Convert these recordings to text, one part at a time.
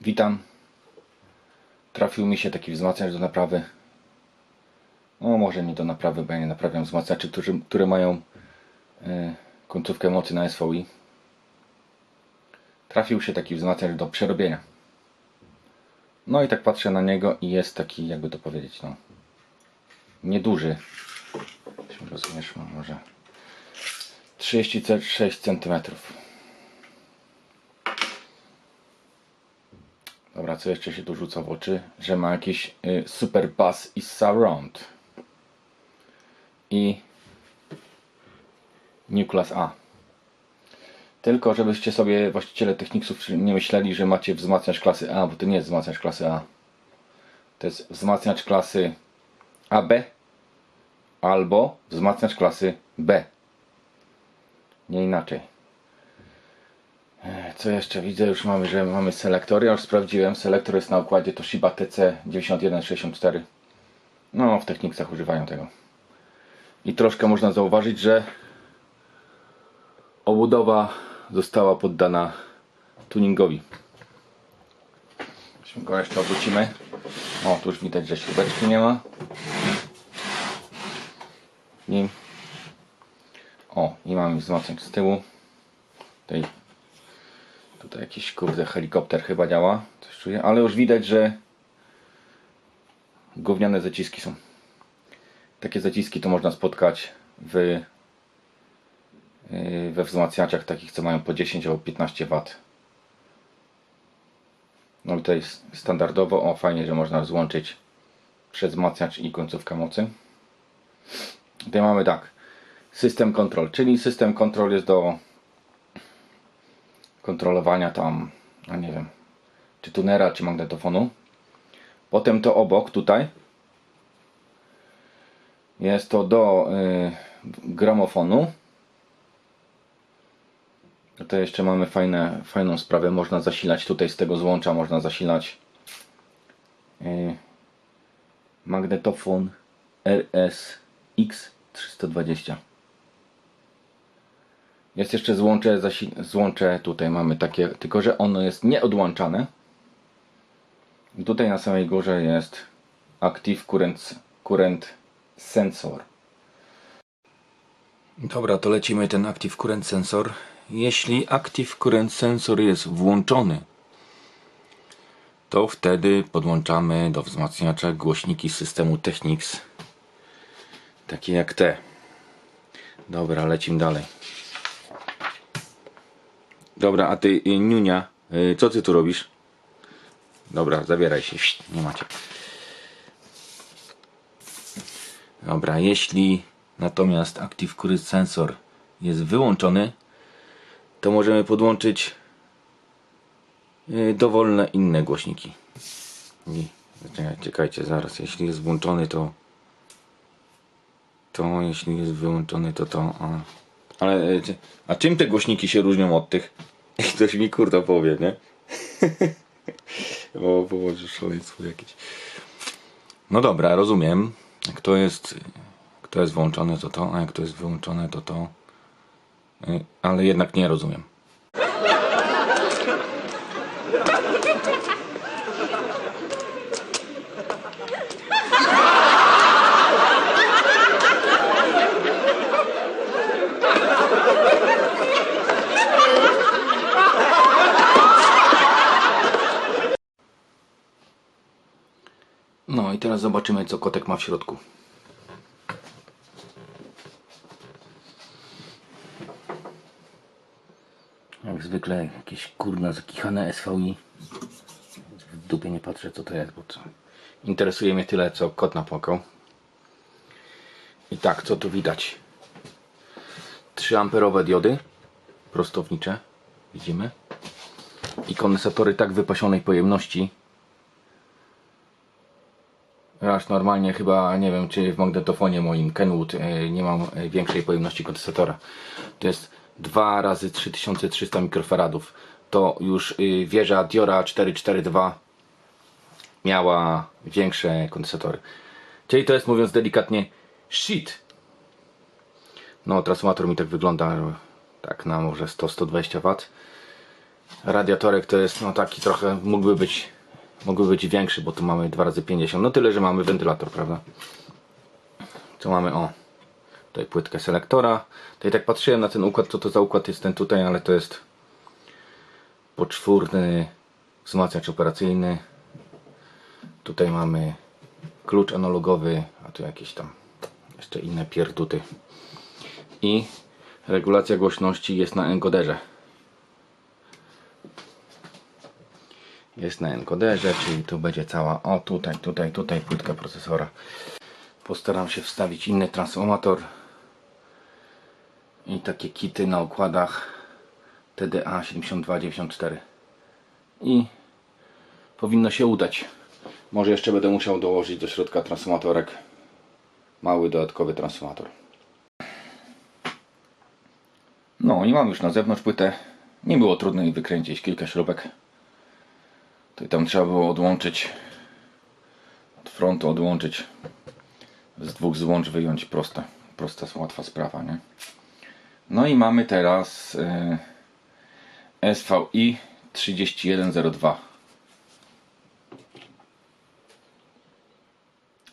Witam. Trafił mi się taki wzmacniacz do naprawy. No może nie do naprawy, bo ja nie naprawiam wzmacniaczy, którzy, które mają e, końcówkę mocy na SVI. Trafił się taki wzmacniacz do przerobienia. No i tak patrzę na niego i jest taki, jakby to powiedzieć, no nieduży. Rozumiesz, może 36 cm. Dobra, co jeszcze się tu rzuca w oczy? Że ma jakiś y, super bass i surround. I New Class A. Tylko żebyście sobie właściciele Technicsów nie myśleli, że macie wzmacniacz klasy A, bo to nie jest wzmacniacz klasy A. To jest wzmacniacz klasy AB albo wzmacniacz klasy B. Nie inaczej. E, Co jeszcze widzę? Już mamy, że mamy selektor. Ja już sprawdziłem. Selektor jest na układzie Toshiba TC9164. No, w Technicsach używają tego. I troszkę można zauważyć, że obudowa została poddana tuningowi. Jeśli go jeszcze obrócimy. O, tu już widać, że śrubeczki nie ma. I, o, i mamy wzmacniacz z tyłu. Tutaj, tutaj jakiś kurde helikopter chyba działa. Coś czuję, ale już widać, że gówniane zaciski są. Takie zaciski to można spotkać w, yy, we wzmacniaczach takich, co mają po 10 albo 15 W. No i tutaj jest standardowo, o fajnie, że można złączyć przez wzmacniacz i końcówkę mocy. Tutaj mamy tak, system control, czyli system control jest do kontrolowania tam, no nie wiem, czy tunera, czy magnetofonu. Potem to obok tutaj jest to do y, gramofonu. Tutaj jeszcze mamy fajne, fajną sprawę. Można zasilać tutaj z tego złącza, można zasilać y, magnetofon RSX 320. Jest jeszcze złącze, złącze tutaj mamy takie, tylko że ono jest nieodłączane. Tutaj na samej górze jest Active Current, current Sensor. Dobra, to lecimy ten Active Current Sensor. Jeśli Active Current Sensor jest włączony, to wtedy podłączamy do wzmacniacza głośniki systemu Technics. Takie jak te. Dobra, lecimy dalej. Dobra, a ty, y, Niunia, y, co ty tu robisz? Dobra, zabieraj się, nie macie. Dobra, jeśli natomiast Active Current Sensor jest wyłączony, to możemy podłączyć y, dowolne inne głośniki. I, czekaj, czekajcie, zaraz, jeśli jest włączony, to to jeśli jest wyłączony, to to. A. Ale czy- a czym te głośniki się różnią od tych? Ktoś mi kurwa powie, nie? o, położysz szaleństwo jakieś. No dobra, rozumiem. Jak to jest, jak to jest włączone, to to, a jak to jest wyłączone, to to. Y, Ale jednak nie rozumiem. No i teraz zobaczymy, co kotek ma w środku. Jak zwykle jakieś kurna zakichane SVI. W dupie nie patrzę co to jest, bo co. Interesuje mnie tyle, co kot napłakał. I tak, co tu widać? 3 amperowe diody prostownicze. Widzimy. I kondensatory tak wypasionej pojemności, Aż normalnie chyba nie wiem czy w magnetofonie moim Kenwood e, nie mam e, większej pojemności kondensatora. To jest 2 razy 3300 mikrofaradów. To już y, wieża Diora 442 miała większe kondensatory. Czyli to jest mówiąc delikatnie shit. No transformator mi tak wygląda tak na może 100-120 W. Radiatorek to jest no taki trochę mógłby być mógłby być większy, bo tu mamy 2 razy 50 No tyle, że mamy wentylator, prawda? Co mamy? O, tutaj płytkę selektora. Tutaj tak patrzyłem na ten układ, co to za układ jest ten tutaj, ale to jest poczwórny wzmacniacz operacyjny. Tutaj mamy klucz analogowy, a tu jakieś tam jeszcze inne pierduty. I regulacja głośności jest na encoderze. Jest na encoderze, czyli tu będzie cała, o tutaj, tutaj, tutaj płytka procesora. Postaram się wstawić inny transformator i takie kity na układach TDA 7294 i powinno się udać. Może jeszcze będę musiał dołożyć do środka transformatorek mały dodatkowy transformator. No i mam już na zewnątrz płytę. Nie było trudno jej wykręcić kilka śrubek. I tam trzeba było odłączyć od frontu odłączyć z dwóch złącz wyjąć prosta, prosta łatwa sprawa, nie? No i mamy teraz y, SVI 3102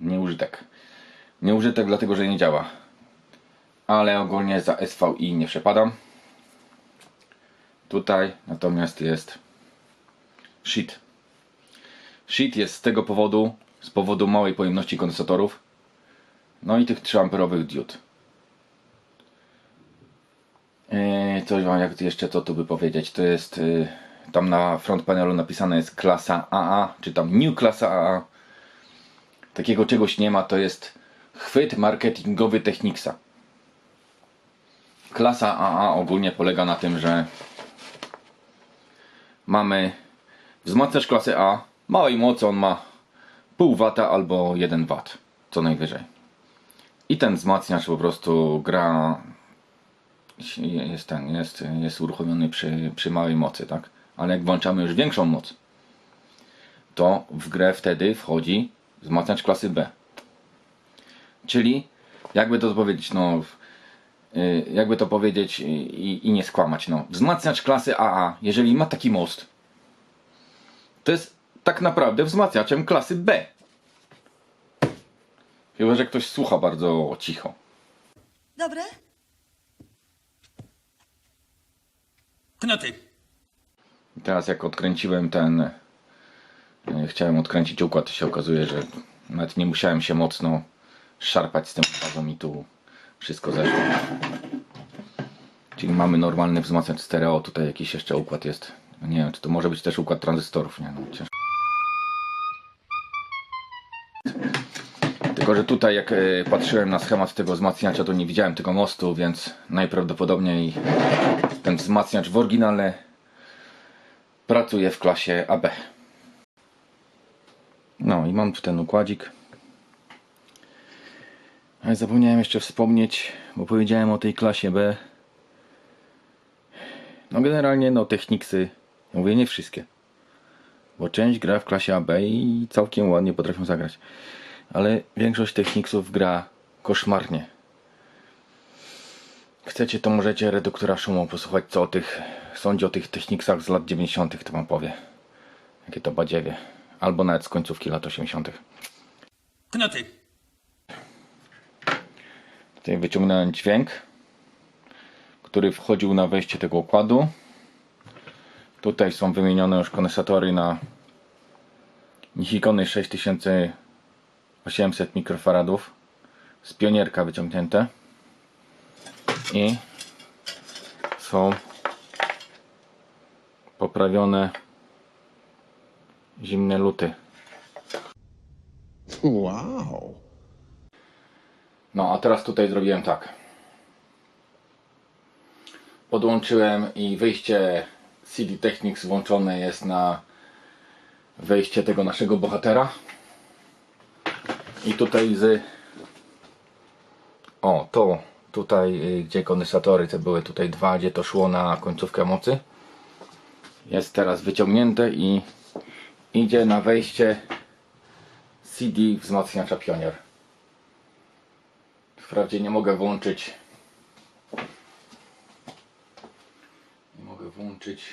Nieużytek. Nieużytek dlatego, że nie działa. Ale ogólnie za SVI nie przepadam. Tutaj natomiast jest shit. Shit jest z tego powodu, z powodu małej pojemności kondensatorów, no i tych 3 amperowych diod. Yy, coś wam jak jeszcze co tu by powiedzieć, to jest yy, tam na front panelu napisane jest klasa AA, czy tam new klasa AA. Takiego czegoś nie ma, to jest chwyt marketingowy Technicsa. Klasa AA ogólnie polega na tym, że mamy wzmacniacz klasy A, małej mocy on ma pół wata albo 1 wat, co najwyżej. I ten wzmacniacz po prostu gra jest ten, jest, jest uruchomiony przy, przy małej mocy, tak? Ale jak włączamy już większą moc, to w grę wtedy wchodzi wzmacniacz klasy B. Czyli, jakby to powiedzieć, no, y, jakby to powiedzieć i, i nie skłamać, no, wzmacniacz klasy AA, jeżeli ma taki most, to jest tak naprawdę wzmacniaczem klasy B. Chyba, że ktoś słucha bardzo cicho. Dobre? Knoty. Teraz jak odkręciłem ten, e, chciałem odkręcić układ, to się okazuje, że nawet nie musiałem się mocno szarpać z tym układem i tu wszystko zeszło. Czyli mamy normalny wzmacniacz stereo, tutaj jakiś jeszcze układ jest. Nie wiem, czy to może być też układ tranzystorów, nie no, ciężko. Tylko, że tutaj jak e, patrzyłem na schemat tego wzmacniacza, to nie widziałem tego mostu, więc najprawdopodobniej ten wzmacniacz w oryginale pracuje w klasie AB. No i mam tu ten układzik. Ale zapomniałem jeszcze wspomnieć, bo powiedziałem o tej klasie B. No generalnie no Technicsy, ja mówię nie wszystkie. Bo część gra w klasie AB i całkiem ładnie potrafią zagrać ale większość techniksów gra koszmarnie. Chcecie to możecie reduktora szumu posłuchać co o tych sądzi o tych techniksach z lat 90. to wam powie. Jakie to badziewie. Albo nawet z końcówki lat 80. Knoty. Tutaj wyciągnąłem dźwięk, który wchodził na wejście tego układu. Tutaj są wymienione już kondensatory na Nihikony 6000 800 mikrofaradów z pionierka wyciągnięte i są poprawione zimne luty. Wow. No a teraz tutaj zrobiłem tak. Podłączyłem i wyjście CD Technics włączone jest na wejście tego naszego bohatera. I tutaj z o to tutaj y, gdzie kondensatory te były tutaj dwa gdzie to szło na końcówkę mocy jest teraz wyciągnięte i idzie na wejście CD wzmacniacza Pionier. Wprawdzie nie mogę włączyć. Nie mogę włączyć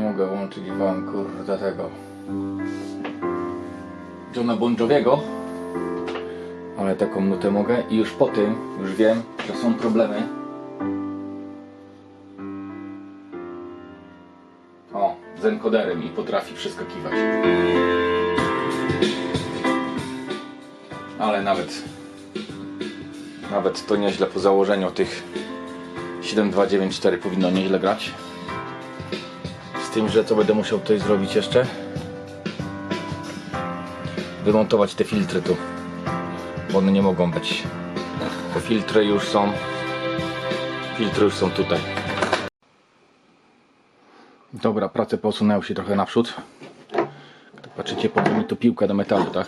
mogę łączyć wam kurde tego. Johna Bon Joviego ale taką nutę mogę i już po tym już wiem, że są problemy. O, z encoderem i potrafi przeskakiwać. Ale nawet nawet to nieźle po założeniu tych 7294 powinno nieźle grać tym, że co będę musiał tutaj zrobić jeszcze? Wymontować te filtry tu bo one nie mogą być. Te filtry już są. Filtry już są tutaj. Dobra, prace posunęły się trochę naprzód. Patrzycie po mi tu piłka do metalu, tak?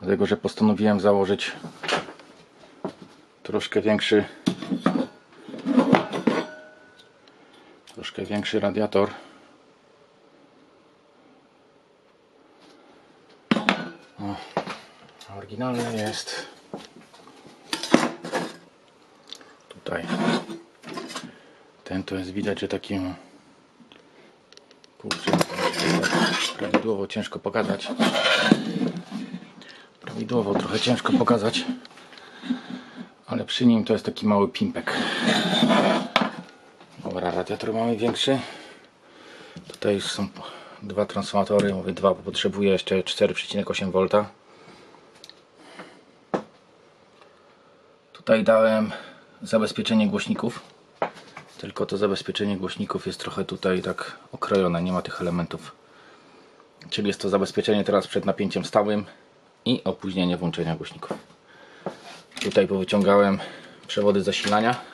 Dlatego, że postanowiłem założyć troszkę większy troszkę większy radiator. O, oryginalny jest. Tutaj. Ten to jest widać, że taki kurczę, tak prawidłowo ciężko pokazać. Prawidłowo trochę ciężko pokazać. Ale przy nim to jest taki mały pimpek radiator mamy większy. Tutaj już są dwa transformatory, mówię dwa, bo potrzebuję jeszcze 4,8 V tutaj dałem zabezpieczenie głośników. Tylko to zabezpieczenie głośników jest trochę tutaj tak okrojone, nie ma tych elementów. Czyli jest to zabezpieczenie teraz przed napięciem stałym i opóźnienie włączenia głośników. Tutaj powyciągałem przewody zasilania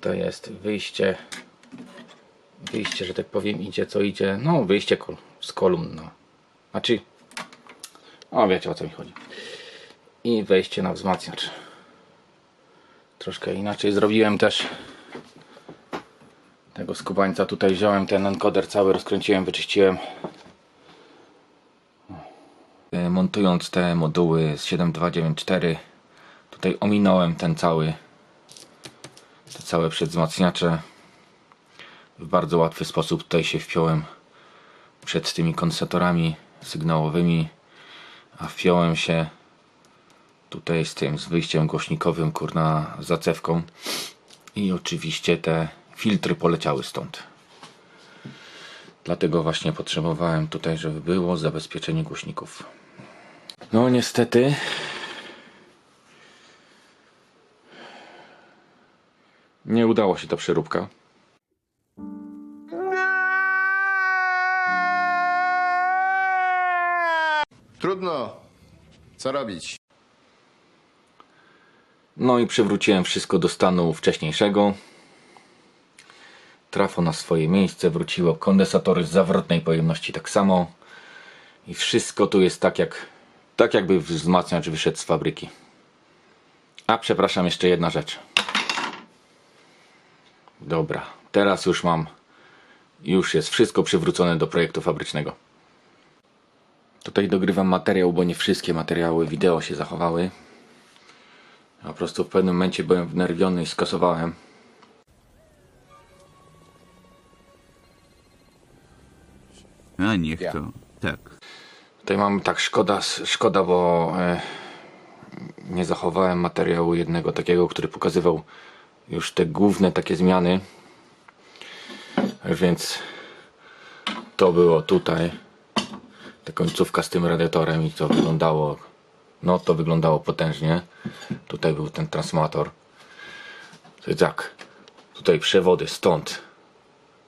tutaj jest wyjście wyjście, że tak powiem idzie co idzie, no wyjście kol z kolumn no. znaczy o wiecie o co mi chodzi. I wejście na wzmacniacz. Troszkę inaczej zrobiłem też. Tego skubańca tutaj wziąłem ten encoder cały rozkręciłem, wyczyściłem. E, montując te moduły z 7294 tutaj ominąłem ten cały całe przedwzmacniacze. W bardzo łatwy sposób tutaj się wpiąłem przed tymi kondensatorami sygnałowymi a wpiąłem się tutaj z tym z wyjściem głośnikowym kurna zacewką. I oczywiście te filtry poleciały stąd. Dlatego właśnie potrzebowałem tutaj żeby było zabezpieczenie głośników. No niestety nie udało się ta przeróbka Trudno. Co robić? No i przywróciłem wszystko do stanu wcześniejszego. Trafo na swoje miejsce, wróciło kondensatory z zawrotnej pojemności tak samo. I wszystko tu jest tak jak tak jakby wzmacniacz wyszedł z fabryki. A przepraszam, jeszcze jedna rzecz. Dobra, teraz już mam już jest wszystko przywrócone do projektu fabrycznego. Tutaj dogrywam materiał, bo nie wszystkie materiały wideo się zachowały. Ja po prostu w pewnym momencie byłem wnerwiony i skasowałem. A niech to. Tak. Tutaj mamy tak szkoda, szkoda bo e, nie zachowałem materiału jednego takiego, który pokazywał już te główne takie zmiany. Więc to było tutaj. Ta końcówka z tym radiatorem i to wyglądało no to wyglądało potężnie. Tutaj był ten transformator. To tak. Tutaj przewody stąd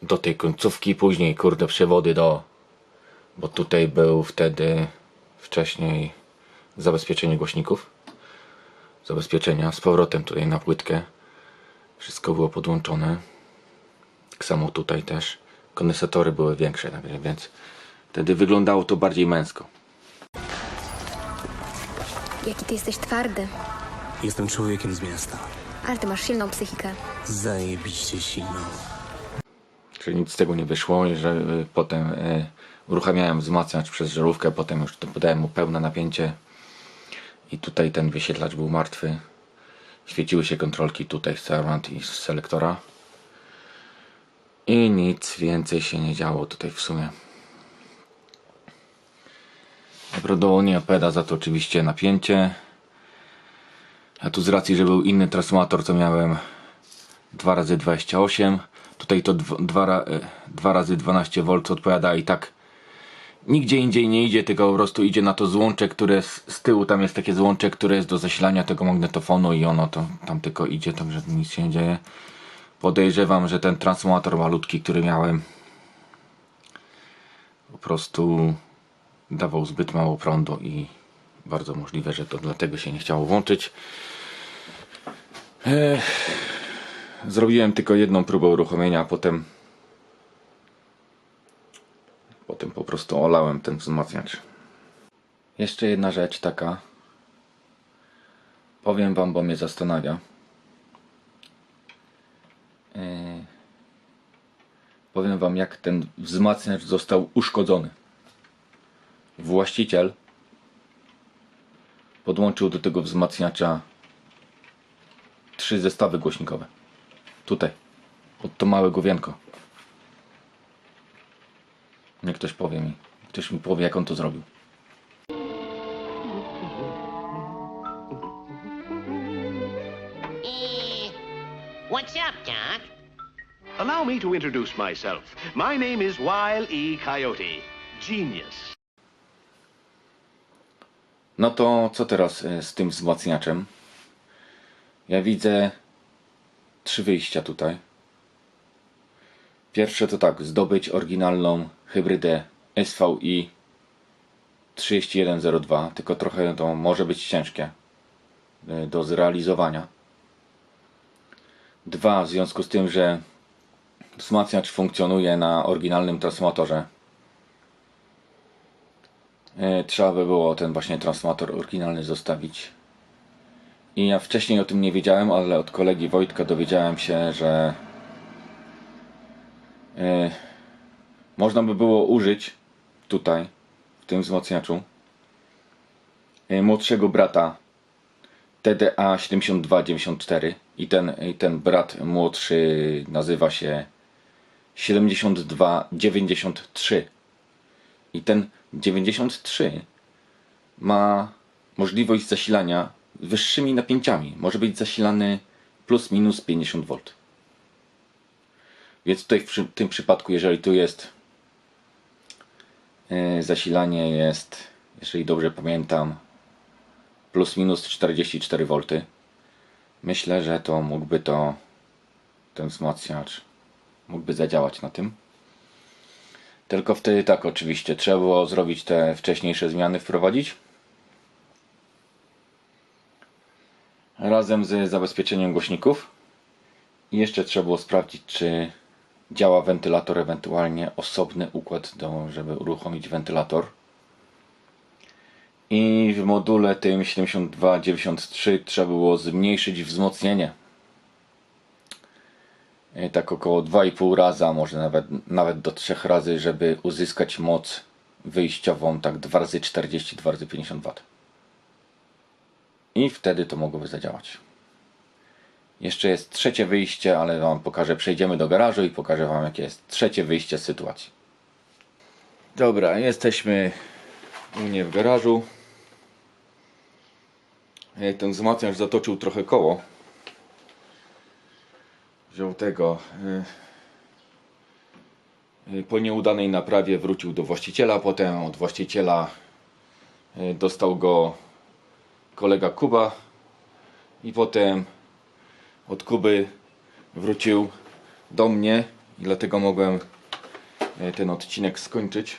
do tej końcówki, później kurde przewody do bo tutaj był wtedy wcześniej zabezpieczenie głośników zabezpieczenia z powrotem tutaj na płytkę wszystko było podłączone tak samo tutaj też kondensatory były większe także więc wtedy wyglądało to bardziej męsko Jaki ty jesteś twardy, Jestem człowiekiem z miasta. ale ty masz silną psychikę. Zajebiście silną. czyli nic z tego nie wyszło i że y, potem y, uruchamiałem wzmacniacz przez żarówkę potem już to podałem mu pełne napięcie i tutaj ten wyświetlacz był martwy świeciły się kontrolki tutaj z Servant i z selektora I nic więcej się nie działo tutaj w sumie. Prawdopodobnie peda za to oczywiście napięcie. A tu z racji, że był inny transformator, co miałem 2 razy 28 Tutaj to 2, ra, e, razy 12 V odpowiada i tak nigdzie indziej nie idzie, tylko po prostu idzie na to złącze, które z, z tyłu tam jest takie złącze, które jest do zasilania tego magnetofonu i ono to tam tylko idzie, także nic się nie dzieje. Podejrzewam, że ten transformator malutki, który miałem po prostu dawał zbyt mało prądu i bardzo możliwe, że to dlatego się nie chciało włączyć. Ech. Zrobiłem tylko jedną próbę uruchomienia, a potem potem po prostu olałem ten wzmacniacz. Jeszcze jedna rzecz taka. Powiem wam, bo mnie zastanawia. Yy, powiem wam, jak ten wzmacniacz został uszkodzony. Właściciel podłączył do tego wzmacniacza trzy zestawy głośnikowe. Tutaj. Pod to małe główienko. Niech ktoś powie mi. Ktoś mi powie, jak on to zrobił. What's up, Doc? Allow me to introduce myself. My name is Wile E. Coyote. Genius. No to co teraz y, z tym wzmacniaczem? Ja widzę trzy wyjścia tutaj. Pierwsze to tak, zdobyć oryginalną hybrydę SVI 3102, tylko trochę to może być ciężkie y, do zrealizowania. Dwa, w związku z tym, że wzmacniacz funkcjonuje na oryginalnym transformatorze, y, trzeba by było ten właśnie transformator oryginalny zostawić i ja wcześniej o tym nie wiedziałem, ale od kolegi Wojtka dowiedziałem się, że yy, można by było użyć tutaj, w tym wzmacniaczu, yy, młodszego brata TDA 7294 i ten, i ten brat młodszy nazywa się 7293 i ten 93 ma możliwość zasilania wyższymi napięciami. Może być zasilany plus minus 50 V. Więc tutaj w tym przypadku, jeżeli tu jest zasilanie jest, jeżeli dobrze pamiętam, plus minus 44 V. Myślę, że to mógłby to ten wzmacniacz mógłby zadziałać na tym. Tylko wtedy tak oczywiście trzeba było zrobić te wcześniejsze zmiany, wprowadzić. razem z zabezpieczeniem głośników. I jeszcze trzeba było sprawdzić, czy działa wentylator, ewentualnie osobny układ, do, żeby uruchomić wentylator. I w module tym 7293 trzeba było zmniejszyć wzmocnienie. Tak około 2,5 raza, może nawet, nawet do 3 razy, żeby uzyskać moc wyjściową, tak 2 razy 40, 2 razy 50 W. I wtedy to mogłoby zadziałać. Jeszcze jest trzecie wyjście, ale Wam pokażę. Przejdziemy do garażu i pokażę Wam, jakie jest trzecie wyjście z sytuacji. Dobra, jesteśmy u mnie w garażu. E, Ten wzmacniacz zatoczył trochę koło. Wziął tego. e, e, Po nieudanej naprawie wrócił do właściciela. Potem od właściciela dostał go kolega Kuba i potem od Kuby wrócił do mnie i dlatego mogłem e, ten odcinek skończyć.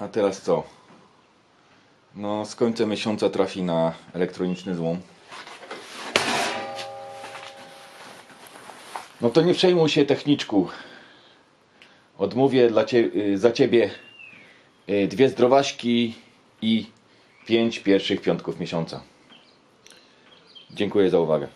A teraz co? No, z końcem miesiąca trafi na elektroniczny złom. No to nie przejmuj się techniczku. Odmówię dla cie, y, za ciebie y, dwie zdrowaśki i pięć pierwszych piątków miesiąca. Dziękuję za uwagę.